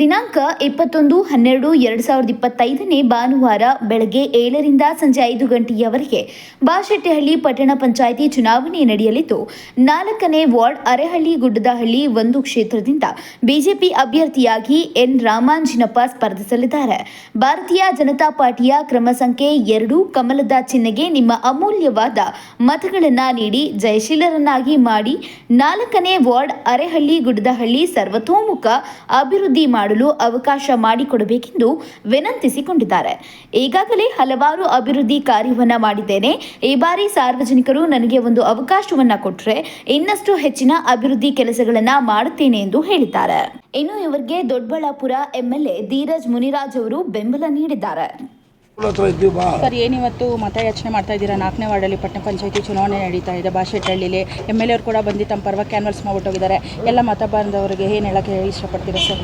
ದಿನಾಂಕ ಇಪ್ಪತ್ತೊಂದು ಹನ್ನೆರಡು ಎರಡು ಸಾವಿರದ ಇಪ್ಪತ್ತೈದನೇ ಭಾನುವಾರ ಬೆಳಗ್ಗೆ ಏಳರಿಂದ ಸಂಜೆ ಐದು ಗಂಟೆಯವರೆಗೆ ಬಾಶೆಟ್ಟಿಹಳ್ಳಿ ಪಟ್ಟಣ ಪಂಚಾಯಿತಿ ಚುನಾವಣೆ ನಡೆಯಲಿದ್ದು, ನಾಲ್ಕನೇ ವಾರ್ಡ್ ಅರೆಹಳ್ಳಿ ಗುಡ್ಡದಹಳ್ಳಿ ಒಂದು ಕ್ಷೇತ್ರದಿಂದ ಬಿಜೆಪಿ ಅಭ್ಯರ್ಥಿಯಾಗಿ ಎನ್ ರಾಮಾಂಜಿನಪ್ಪ ಸ್ಪರ್ಧಿಸಲಿದ್ದಾರೆ. ಭಾರತೀಯ ಜನತಾ ಪಾರ್ಟಿಯ ಕ್ರಮ ಸಂಖ್ಯೆ ಎರಡು, ಕಮಲದ ಚಿಹ್ನೆಗೆ ನಿಮ್ಮ ಅಮೂಲ್ಯವಾದ ಮತಗಳನ್ನು ನೀಡಿ ಜಯಶೀಲರನ್ನಾಗಿ ಮಾಡಿ ನಾಲ್ಕನೇ ವಾರ್ಡ್ ಅರೆಹಳ್ಳಿ ಗುಡ್ಡದಹಳ್ಳಿ ಸರ್ವತೋಮುಖ ಅಭಿವೃದ್ಧಿ ಮಾಡಲು ಅವಕಾಶ ಮಾಡಿಕೊಡಬೇಕೆಂದು ವಿನಂತಿಸಿಕೊಂಡಿದ್ದಾರೆ. ಈಗಾಗಲೇ ಹಲವಾರು ಅಭಿವೃದ್ಧಿ ಕಾರ್ಯವನ್ನ ಮಾಡಿದ್ದೇನೆ. ಈ ಬಾರಿ ಸಾರ್ವಜನಿಕರು ನನಗೆ ಒಂದು ಅವಕಾಶವನ್ನು ಕೊಟ್ಟರೆ ಇನ್ನಷ್ಟು ಹೆಚ್ಚಿನ ಅಭಿವೃದ್ಧಿ ಕೆಲಸಗಳನ್ನು ಮಾಡುತ್ತೇನೆ ಎಂದು ಹೇಳಿದ್ದಾರೆ. ಇನ್ನು ಇವರಿಗೆ ದೊಡ್ಡಬಳ್ಳಾಪುರ ಎಂಎಲ್ಎ ಧೀರಜ್ ಮುನಿರಾಜ್ ಅವರು ಬೆಂಬಲ ನೀಡಿದ್ದಾರೆ. ಅವ್ರ ಸರ್ ಏನಿವತ್ತು ಮತಯಾಚನೆ ಮಾಡ್ತಾ ಇದ್ದೀರಾ? ನಾಲ್ಕನೇ ವಾರ್ಡಲ್ಲಿ ಪಟ್ಟಣ ಪಂಚಾಯತಿ ಚುನಾವಣೆ ನಡೀತಾ ಇದೆ. ಬಾಶೆಟ್ಟಹಳ್ಳಿಲಿ ಎಂ ಎಲ್ ಎರು ಕೂಡ ಬಂದು ತಮ್ಮ ಪರ್ವ ಕ್ಯಾನ್ವಲ್ಸ್ ಮಾಡ್ಬಿಟ್ಟೋಗಿದ್ದಾರೆ ಎಲ್ಲ ಮತ ಬಾಂಧವರಿಗೆ ಏನು ಹೇಳಕ್ಕೆ ಇಷ್ಟಪಡ್ತೀರಾ ಸರ್?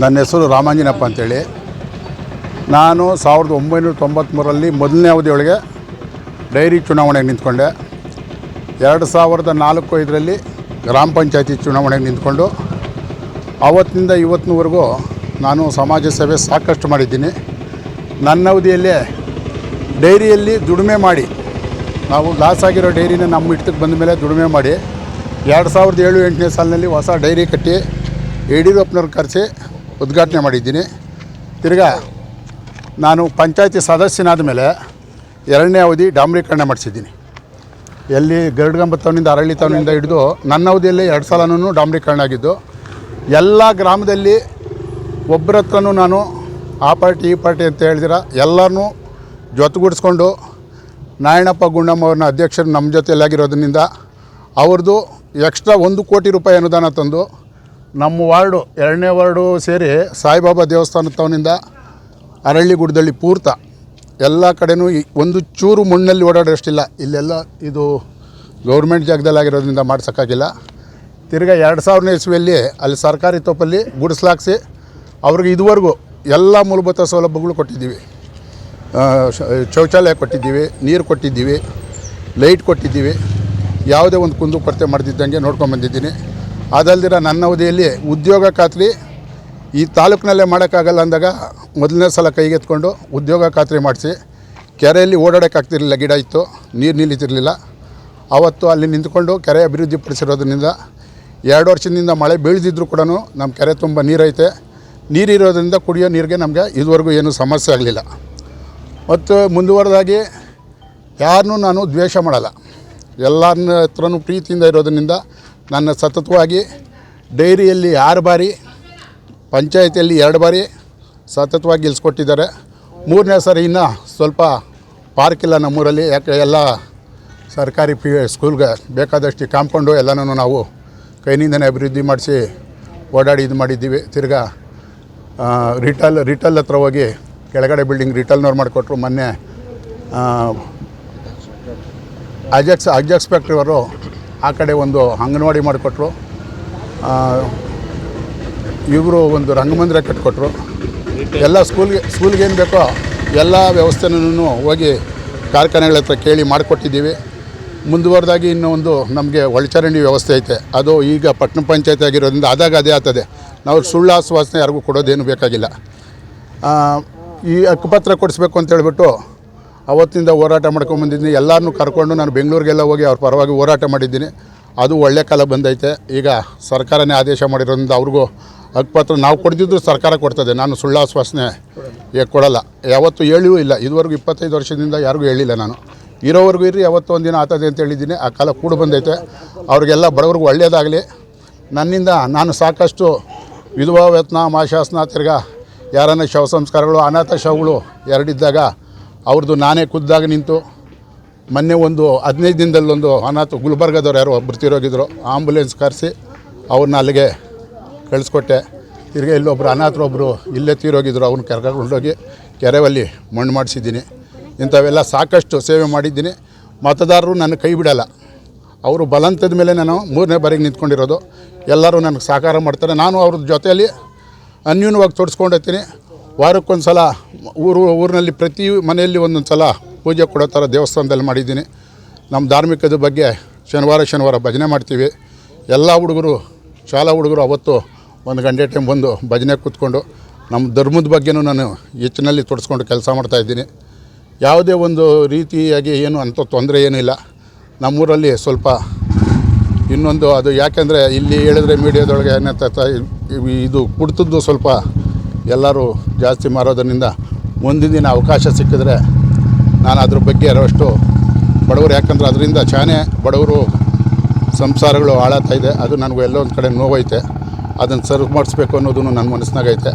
ನನ್ನ ಹೆಸರು ರಾಮಾಂಜನಪ್ಪ ಅಂತೇಳಿ. ನಾನು ಸಾವಿರದ ಒಂಬೈನೂರ ತೊಂಬತ್ತ್ಮೂರರಲ್ಲಿ ಮೊದಲನೇ ಅವಧಿಯೊಳಗೆ ಡೈರಿ ಚುನಾವಣೆಗೆ ನಿಂತ್ಕೊಂಡೆ. ಎರಡು ಸಾವಿರದ ನಾಲ್ಕು ಐದರಲ್ಲಿ ಗ್ರಾಮ ಪಂಚಾಯತಿ ಚುನಾವಣೆಗೆ ನಿಂತ್ಕೊಂಡು ಅವತ್ತಿನಿಂದ ಇವತ್ತಿನವರೆಗೂ ನಾನು ಸಮಾಜ ಸೇವೆ ಸಾಕಷ್ಟು ಮಾಡಿದ್ದೀನಿ. ನನ್ನ ಅವಧಿಯಲ್ಲೇ ಡೈರಿಯಲ್ಲಿ ದುಡಿಮೆ ಮಾಡಿ, ನಾವು ಲಾಸ್ ಆಗಿರೋ ಡೈರಿನ ನಮ್ಮ ಇಷ್ಟಕ್ಕೆ ಬಂದ ಮೇಲೆ ದುಡಿಮೆ ಮಾಡಿ, ಎರಡು ಸಾವಿರದ ಏಳು ಎಂಟನೇ ಸಾಲಿನಲ್ಲಿ ಹೊಸ ಡೈರಿ ಕಟ್ಟಿ ಯಡಿಯೂರಪ್ಪನವ್ರು ಕರೆಸಿ ಉದ್ಘಾಟನೆ ಮಾಡಿದ್ದೀನಿ. ತಿರ್ಗಾ, ನಾನು ಪಂಚಾಯತಿ ಸದಸ್ಯನಾದ ಮೇಲೆ ಎರಡನೇ ಅವಧಿ ಡಾಮ್ರೀಕರಣ ಮಾಡಿಸಿದ್ದೀನಿ. ಎಲ್ಲಿ ಗರುಡ್ಗಂಬ ಅರಳಿ ತವನಿಂದ ಹಿಡಿದು ನನ್ನ ಅವಧಿಯಲ್ಲಿ ಎರಡು ಸಲನೂ ಡಾಮ್ರೀಕರಣ ಆಗಿದ್ದು, ಎಲ್ಲ ಗ್ರಾಮದಲ್ಲಿ ಒಬ್ಬರ ಹತ್ರನೂ ನಾನು ಆ ಪಾರ್ಟಿ ಈ ಪಾರ್ಟಿ ಅಂತ ಹೇಳಿದಿರ ಎಲ್ಲರನ್ನೂ ಜೊತೆಗೂಡಿಸ್ಕೊಂಡು ನಾರಾಯಣಪ್ಪ ಗುಂಡಮ್ಮ ಅವ್ರನ್ನ ಅಧ್ಯಕ್ಷರು ನಮ್ಮ ಜೊತೆಯಲ್ಲಾಗಿರೋದ್ರಿಂದ ಅವ್ರದ್ದು ಎಕ್ಸ್ಟ್ರಾ ಒಂದು ಕೋಟಿ ರೂಪಾಯಿ ಅನುದಾನ ತಂದು ನಮ್ಮ ವಾರ್ಡು ಎರಡನೇ ವಾರ್ಡು ಸೇರಿ ಸಾಯಿಬಾಬಾ ದೇವಸ್ಥಾನದ ತವನಿಂದ ಅರಳ್ಳಿ ಗುಡ್ದಳ್ಳಿ ಪೂರ್ತ ಎಲ್ಲ ಕಡೆನೂ ಒಂದು ಚೂರು ಮಣ್ಣಲ್ಲಿ ಓಡಾಡೋಷ್ಟಿಲ್ಲ. ಇಲ್ಲೆಲ್ಲ ಇದು ಗೌರ್ಮೆಂಟ್ ಜಾಗದಲ್ಲಿ ಆಗಿರೋದ್ರಿಂದ ಮಾಡ್ಸೋಕ್ಕಾಗಿಲ್ಲ. ತಿರ್ಗಾ ಎರಡು ಸಾವಿರನೇ ಇಸ್ವಿಯಲ್ಲಿ ಅಲ್ಲಿ ಸರ್ಕಾರಿ ತೋಪಲ್ಲಿ ಗುಡಿಸ್ಲಾಕ್ಸಿ ಅವ್ರಿಗೆ ಇದುವರೆಗೂ ಎಲ್ಲ ಮೂಲಭೂತ ಸೌಲಭ್ಯಗಳು ಕೊಟ್ಟಿದ್ದೀವಿ. ಶೌಚಾಲಯ ಕೊಟ್ಟಿದ್ದೀವಿ, ನೀರು ಕೊಟ್ಟಿದ್ದೀವಿ, ಲೈಟ್ ಕೊಟ್ಟಿದ್ದೀವಿ. ಯಾವುದೇ ಒಂದು ಕುಂದು ಕೊರತೆ ಮಾಡ್ತಿದ್ದಂಗೆ ನೋಡ್ಕೊಂಬಂದಿದ್ದೀನಿ ಅದಲ್ದಿರ ನನ್ನ ಅವಧಿಯಲ್ಲಿ ಉದ್ಯೋಗ ಖಾತ್ರಿ ಈ ತಾಲೂಕಿನಲ್ಲೇ ಮಾಡೋಕ್ಕಾಗಲ್ಲ ಅಂದಾಗ ಮೊದಲನೇ ಸಲ ಕೈಗೆತ್ಕೊಂಡು ಉದ್ಯೋಗ ಖಾತ್ರಿ ಮಾಡಿಸಿ ಕೆರೆಯಲ್ಲಿ ಓಡಾಡೋಕ್ಕಾಗ್ತಿರಲಿಲ್ಲ, ಗಿಡ ಇತ್ತು, ನೀರು ನಿಲ್ಲಿತಿರಲಿಲ್ಲ. ಆವತ್ತು ಅಲ್ಲಿ ನಿಂತ್ಕೊಂಡು ಕೆರೆ ಅಭಿವೃದ್ಧಿಪಡಿಸಿರೋದ್ರಿಂದ ಎರಡು ವರ್ಷದಿಂದ ಮಳೆ ಬೀಳ್ದಿದ್ರು ಕೂಡ ನಮ್ಮ ಕೆರೆ ತುಂಬ ನೀರೈತೆ. ನೀರಿರೋದ್ರಿಂದ ಕುಡಿಯೋ ನೀರಿಗೆ ನಮಗೆ ಇದುವರೆಗೂ ಏನೂ ಸಮಸ್ಯೆ ಆಗಲಿಲ್ಲ. ಮತ್ತು ಮುಂದುವರೆದಾಗಿ ಯಾರನ್ನೂ ನಾನು ದ್ವೇಷ ಮಾಡಲ್ಲ. ಎಲ್ಲರ ಹತ್ರನೂ ಪ್ರೀತಿಯಿಂದ ಇರೋದ್ರಿಂದ ನನ್ನ ಸತತವಾಗಿ ಡೈರಿಯಲ್ಲಿ ಆರು ಬಾರಿ, ಪಂಚಾಯತಿಯಲ್ಲಿ ಎರಡು ಬಾರಿ ಸತತವಾಗಿ ಗೆಲ್ಸ್ಕೊಟ್ಟಿದ್ದಾರೆ. ಮೂರನೇ ಸಾರಿ ಇನ್ನೂ ಸ್ವಲ್ಪ ಪಾರ್ಕ್ ಇಲ್ಲ ನಮ್ಮೂರಲ್ಲಿ, ಯಾಕೆ ಎಲ್ಲ ಸರ್ಕಾರಿ ಪಿ ಸ್ಕೂಲ್ಗೆ ಬೇಕಾದಷ್ಟು ಕಾಂಪೌಂಡು ಎಲ್ಲನೂ ನಾವು ಕೈನಿಂದನೇ ಅಭಿವೃದ್ಧಿ ಮಾಡಿಸಿ ಓಡಾಡಿ ಇದು ಮಾಡಿದ್ದೀವಿ. ತಿರ್ಗಾ ರಿಟಲ್ ರಿಟಲ್ ಹತ್ರ ಹೋಗಿ ಕೆಳಗಡೆ ಬಿಲ್ಡಿಂಗ್ ರಿಟಲ್ನವ್ರು ಮಾಡಿಕೊಟ್ರು ಮೊನ್ನೆ ಅಜೆಕ್ಸ್ ಅಜೆಕ್ಸ್ ಫ್ಯಾಕ್ಟ್ರಿಯವರು ಆ ಕಡೆ ಒಂದು ಅಂಗನವಾಡಿ ಮಾಡಿಕೊಟ್ರು. ಇವರು ಒಂದು ರಂಗಮಂದಿರ ಕಟ್ಟಿಕೊಟ್ರು ಎಲ್ಲ ಸ್ಕೂಲ್ಗೆ ಸ್ಕೂಲ್ಗೆ ಏನು ಬೇಕೋ ಎಲ್ಲ ವ್ಯವಸ್ಥೆನೂ ಹೋಗಿ ಕಾರ್ಖಾನೆಗಳ ಹತ್ರ ಕೇಳಿ ಮಾಡಿಕೊಟ್ಟಿದ್ದೀವಿ. ಮುಂದುವರೆದಾಗಿ ಇನ್ನೂ ಒಂದು ನಮಗೆ ಒಳಚರಂಡಿ ವ್ಯವಸ್ಥೆ ಐತೆ. ಅದು ಈಗ ಪಟ್ಟಣ ಪಂಚಾಯತ್ ಆಗಿರೋದ್ರಿಂದ ಆದಾಗ ಅದೇ ಆಗ್ತದೆ. ನಾವು ಸುಳ್ಳು ಆಶ್ವಾಸನೆ ಯಾರಿಗೂ ಕೊಡೋದೇನು ಬೇಕಾಗಿಲ್ಲ. ಈ ಹಕ್ಕುಪತ್ರ ಕೊಡಿಸ್ಬೇಕು ಅಂತ ಅವತ್ತಿಂದ ಹೋರಾಟ ಮಾಡ್ಕೊಂಬಂದಿದ್ದೀನಿ ಎಲ್ಲರನ್ನೂ ಕರ್ಕೊಂಡು ನಾನು ಬೆಂಗಳೂರಿಗೆಲ್ಲ ಹೋಗಿ ಅವ್ರ ಪರವಾಗಿ ಹೋರಾಟ ಮಾಡಿದ್ದೀನಿ. ಅದು ಒಳ್ಳೆ ಕಾಲ ಬಂದೈತೆ. ಈಗ ಸರ್ಕಾರನೇ ಆದೇಶ ಮಾಡಿರೋದ್ರಿಂದ ಅವ್ರಿಗೂ ಹಕ್ಕುಪತ್ರ ನಾವು ಕೊಡ್ದಿದ್ರು ಸರ್ಕಾರ ಕೊಡ್ತದೆ. ನಾನು ಸುಳ್ಳು ಆಶ್ವಾಸನೆ ಕೊಡಲ್ಲ. ಯಾವತ್ತೂ ಹೇಳಿಯೂ ಇಲ್ಲ. ಇದುವರೆಗೂ ಇಪ್ಪತ್ತೈದು ವರ್ಷದಿಂದ ಯಾರಿಗೂ ಹೇಳಿಲ್ಲ ನಾನು. ಇರೋವರೆಗೂ ಇರ್ರಿ, ಯಾವತ್ತೂ ಒಂದಿನ ಆಗ್ತದೆ ಅಂತ ಹೇಳಿದ್ದೀನಿ. ಆ ಕಾಲ ಕೂಡ ಬಂದೈತೆ. ಅವ್ರಿಗೆಲ್ಲ ಬಡವ್ರಿಗೂ ಒಳ್ಳೆಯದಾಗಲಿ ನನ್ನಿಂದ ನಾನು ಸಾಕಷ್ಟು ವಿಧವಾ ವೇತನ ಮಾಶಾಸನ ತಿರ್ಗಾ, ಯಾರನ್ನ ಶವ ಸಂಸ್ಕಾರಗಳು, ಅನಾಥ ಶವಗಳು ಎರಡಿದ್ದಾಗ ಅವ್ರದ್ದು ನಾನೇ ಖುದ್ದಾಗಿ ನಿಂತು ಮೊನ್ನೆ ಒಂದು ಹದಿನೈದು ದಿನದಲ್ಲೊಂದು ಅನಾಥ ಗುಲ್ಬರ್ಗದವ್ರು ಯಾರೋ ಒಬ್ಬರು ತೀರೋಗಿದ್ರು, ಆಂಬುಲೆನ್ಸ್ ಕರೆಸಿ ಅವ್ರನ್ನ ಅಲ್ಲಿಗೆ ಕಳಿಸ್ಕೊಟ್ಟೆ. ತಿರ್ಗಿ ಇಲ್ಲೊಬ್ಬರು ಅನಾಥರೊಬ್ಬರು ಇಲ್ಲೇ ತೀರೋಗಿದ್ರು, ಅವ್ರನ್ನ ಕರ್ಕೊಂಡೋಗಿ ಕೆರೆವಲ್ಲಿ ಮಣ್ಣು ಮಾಡಿಸಿದ್ದೀನಿ. ಇಂಥವೆಲ್ಲ ಸಾಕಷ್ಟು ಸೇವೆ ಮಾಡಿದ್ದೀನಿ. ಮತದಾರರು ನನ್ನ ಕೈ ಬಿಡಲ್ಲ. ಅವರು ಬಲಂತದ ಮೇಲೆ ನಾನು ಮೂರನೇ ಬಾರಿಗೆ ನಿಂತ್ಕೊಂಡಿರೋದು. ಎಲ್ಲರೂ ನನಗೆ ಸಹಕಾರ ಮಾಡ್ತಾರೆ. ನಾನು ಅವ್ರ ಜೊತೆಯಲ್ಲಿ ಅನ್ಯೂನ್ಯವಾಗಿ ತೊಡಸ್ಕೊಂಡಿರ್ತೀನಿ ವಾರಕ್ಕೊಂದು ಸಲ ಊರು ಊರಿನಲ್ಲಿ ಪ್ರತಿ ಮನೆಯಲ್ಲಿ ಒಂದೊಂದು ಸಲ ಪೂಜೆ ಕೊಡೋ ಥರ ದೇವಸ್ಥಾನದಲ್ಲಿ ಮಾಡಿದ್ದೀನಿ. ನಮ್ಮ ಧಾರ್ಮಿಕದ ಬಗ್ಗೆ ಶನಿವಾರ ಶನಿವಾರ ಭಜನೆ ಮಾಡ್ತೀವಿ. ಎಲ್ಲ ಹುಡುಗರು, ಶಾಲಾ ಹುಡುಗರು ಅವತ್ತು ಒಂದು ಗಂಟೆ ಟೈಮ್ ಬಂದು ಭಜನೆ ಕೂತ್ಕೊಂಡು ನಮ್ಮ ಧರ್ಮದ ಬಗ್ಗೆನೂ ನಾನು ಹೆಚ್ಚಿನಲ್ಲಿ ತೊಡಸ್ಕೊಂಡು ಕೆಲಸ ಮಾಡ್ತಾಯಿದ್ದೀನಿ ಯಾವುದೇ ಒಂದು ರೀತಿಯಾಗಿ ಏನು ಅಂಥ ತೊಂದರೆ ಏನಿಲ್ಲ ನಮ್ಮೂರಲ್ಲಿ ಸ್ವಲ್ಪ ಇನ್ನೊಂದು ಅದು ಯಾಕೆಂದರೆ ಇಲ್ಲಿ ಹೇಳಿದ್ರೆ ಮೀಡಿಯಾದೊಳಗೆ ಏನಂತ ಇದು ಕುಡ್ತದ್ದು ಸ್ವಲ್ಪ ಎಲ್ಲರೂ ಜಾಸ್ತಿ ಮಾರೋದರಿಂದ ಒಂದಿನ ದಿನ ಅವಕಾಶ ಸಿಕ್ಕಿದ್ರೆ ನಾನು ಅದ್ರ ಬಗ್ಗೆ ಇರೋಷ್ಟು ಬಡವರು, ಯಾಕಂದ್ರೆ ಅದರಿಂದ ಚಾನೆ ಬಡವರು ಸಂಸಾರಗಳು ಹಾಳಾಗ್ತಾ ಇದೆ. ಅದು ನನಗೂ ಎಲ್ಲೋ ಒಂದು ಕಡೆ ನೋವೈತೆ. ಅದನ್ನು ಸರ್ವ್ ಮಾಡಿಸ್ಬೇಕು ಅನ್ನೋದು ನನ್ನ ಮನಸ್ಸಿನಾಗೈತೆ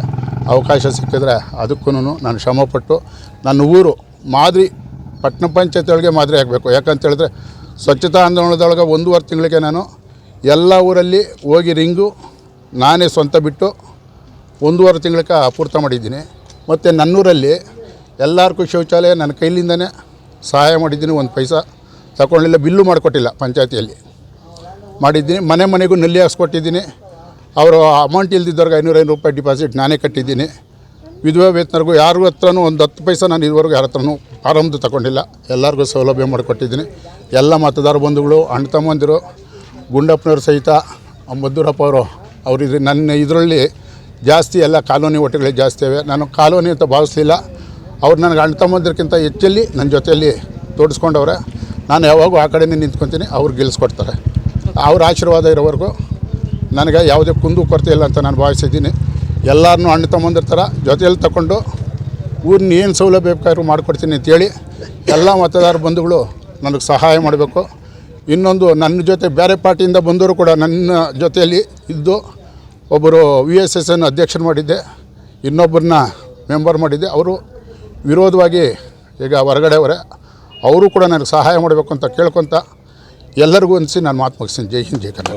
ಅವಕಾಶ ಸಿಕ್ಕಿದ್ರೆ ಅದಕ್ಕೂ ನಾನು ಶ್ರಮಪಟ್ಟು ನನ್ನ ಊರು ಮಾದರಿ ಪಟ್ಟಣ ಪಂಚಾಯತಿ ಒಳಗೆ ಮಾದರಿ ಆಗಬೇಕು. ಯಾಕಂತೇಳಿದ್ರೆ ಸ್ವಚ್ಛತಾ ಆಂದೋಲನದೊಳಗೆ ಒಂದೂವರೆ ತಿಂಗಳಿಗೆ ನಾನು ಎಲ್ಲ ಊರಲ್ಲಿ ಹೋಗಿ ರಿಂಗು ನಾನೇ ಸ್ವಂತ ಬಿಟ್ಟು ಒಂದೂವರೆ ತಿಂಗಳಕ್ಕೆ ಅಪೂರ್ತ ಮಾಡಿದ್ದೀನಿ. ಮತ್ತು ನನ್ನೂರಲ್ಲಿ ಎಲ್ಲರಿಗೂ ಶೌಚಾಲಯ ನನ್ನ ಕೈಲಿಂದನೇ ಸಹಾಯ ಮಾಡಿದ್ದೀನಿ, ಒಂದು ಪೈಸಾ ತಗೊಂಡಿಲ್ಲ, ಬಿಲ್ಲು ಮಾಡಿಕೊಟ್ಟಿಲ್ಲ ಪಂಚಾಯತಿಯಲ್ಲಿ. ಮಾಡಿದ್ದೀನಿ, ಮನೆ ಮನೆಗೂ ನಲ್ಲಿ ಹಾಕ್ಸ್ಕೊಟ್ಟಿದ್ದೀನಿ. ಅವರು ಅಮೌಂಟ್ ಇಲ್ದಿದ್ದವ್ರಿಗೆ ಐನೂರೈನೂರು ರೂಪಾಯಿ ಡಿಪಾಸಿಟ್ ನಾನೇ ಕಟ್ಟಿದ್ದೀನಿ. ವಿಧವಾ ವೇತನರಿಗೂ ಯಾರಿಗೂ ಹತ್ರನೂ ಒಂದು ಹತ್ತು ಪೈಸೆ ನಾನು ಇದುವರೆಗೂ ಯಾರ ಹತ್ರನೂ ಆರಂಭದ ತಗೊಂಡಿಲ್ಲ. ಎಲ್ಲರಿಗೂ ಸೌಲಭ್ಯ ಮಾಡಿಕೊಟ್ಟಿದ್ದೀನಿ. ಎಲ್ಲ ಮತದಾರ ಬಂಧುಗಳು, ಅಣ್ಣ ತಮ್ಮಂದಿರು, ಗುಂಡಪ್ಪನವ್ರು ಸಹಿತ ಮದ್ದೂರಪ್ಪ ಅವರು, ಅವರಿದ್ರೆ ನನ್ನ ಇದರಲ್ಲಿ ಜಾಸ್ತಿ ಎಲ್ಲ ಕಾಲೋನಿ ಒಟ್ಟುಗಳೇ ಜಾಸ್ತಿ ಇವೆ. ನಾನು ಕಾಲೋನಿ ಅಂತ ಭಾವಿಸ್ಲಿಲ್ಲ. ಅವ್ರು ನನಗೆ ಅಣ್ಣ ತಮ್ಮಂದ್ರಕ್ಕಿಂತ ಹೆಚ್ಚಲ್ಲಿ ನನ್ನ ಜೊತೆಯಲ್ಲಿ ತೋಡಿಸ್ಕೊಂಡವ್ರೆ. ನಾನು ಯಾವಾಗೂ ಆ ಕಡೆಯೇ ನಿಂತ್ಕೊತೀನಿ, ಅವ್ರು ಗೆಲ್ಲಿಸ್ಕೊಡ್ತಾರೆ ಅವ್ರ ಆಶೀರ್ವಾದ ಇರೋವರೆಗೂ ನನಗೆ ಯಾವುದೇ ಕುಂದು ಕೊರತೆ ಇಲ್ಲ ಅಂತ ನಾನು ಭಾವಿಸಿದ್ದೀನಿ. ಎಲ್ಲರನ್ನೂ ಅಣ್ಣ ತಮ್ಮಂದ್ರ ಥರ ಜೊತೆಯಲ್ಲಿ ತಗೊಂಡು ಊರಿನ ಏನು ಸೌಲಭ್ಯ ಬೇಕಾದ್ರೂ ಮಾಡಿಕೊಡ್ತೀನಿ ಅಂತೇಳಿ ಎಲ್ಲ ಮತದಾರ ಬಂಧುಗಳು ನನಗೆ ಸಹಾಯ ಮಾಡಬೇಕು. ಇನ್ನೊಂದು ನನ್ನ ಜೊತೆ ಬೇರೆ ಪಾರ್ಟಿಯಿಂದ ಬಂದವರು ಕೂಡ ನನ್ನ ಜೊತೆಯಲ್ಲಿ ಇದ್ದು ಒಬ್ಬರು ವಿ ಎಸ್ ಎಸ್ ಎನ್ ಅಧ್ಯಕ್ಷರು ಮಾಡಿದ್ದೆ, ಇನ್ನೊಬ್ಬರನ್ನ ಮೆಂಬರ್ ಮಾಡಿದ್ದೆ. ಅವರು ವಿರೋಧವಾಗಿ ಈಗ ಹೊರಗಡೆ ಅವರೇ, ಅವರು ಕೂಡ ನನಗೆ ಸಹಾಯ ಮಾಡಬೇಕು ಅಂತ ಕೇಳ್ಕೊತ ಎಲ್ಲರಿಗೂ ಅನಿಸಿ ನಾನು ಮಾತು ಮುಗಿಸ್ತೀನಿ. ಜೈ ಹಿಂದ್, ಜೈ ಕನ್ನಡ